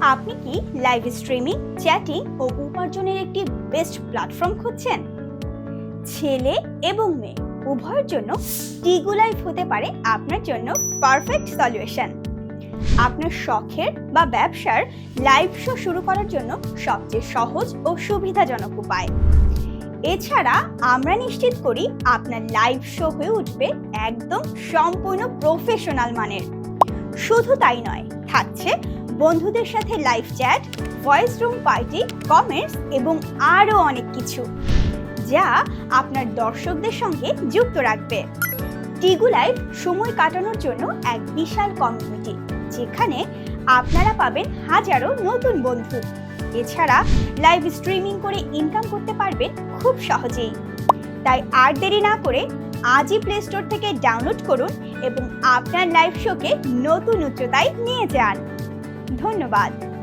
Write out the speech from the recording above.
আপনি কি live streaming chatting ও উপার্জনের একটি বেস্ট প্ল্যাটফর্ম খুঁজছেন? ছেলে এবং মেয়ে উভয়ের জন্য টিগু লাইভ হতে পারে আপনার জন্য পারফেক্ট সলিউশন আপনার শখের বা ব্যবসার লাইভ শো শুরু করার জন্য সবচেয়ে সহজ ও সুবিধাজনক উপায়। এছাড়া আমরা নিশ্চিত করি আপনার লাইভ শো হয়ে উঠবে একদম সম্পূর্ণ প্রফেশনাল মানের। শুধু তাই নয়, থাকছে বন্ধুদের সাথে live chat voice room party comments এবং আরও অনেক কিছু, যা আপনার দর্শকদের সঙ্গে যুক্ত রাখবে। টিগু লাইভ সময় কাটানোর জন্য এক বিশাল কমিউনিটি যেখানে আপনারা পাবেন হাজারো নতুন বন্ধু। এছাড়া লাইভ স্ট্রিমিং করে ইনকাম করতে পারবেন খুব সহজেই। তাই আর দেরি না করে আজই প্লে স্টোর থেকে ডাউনলোড করুন এবং আপনার লাইভ শোকে নতুন উচ্চতায় নিয়ে যান। ধন্যবাদ।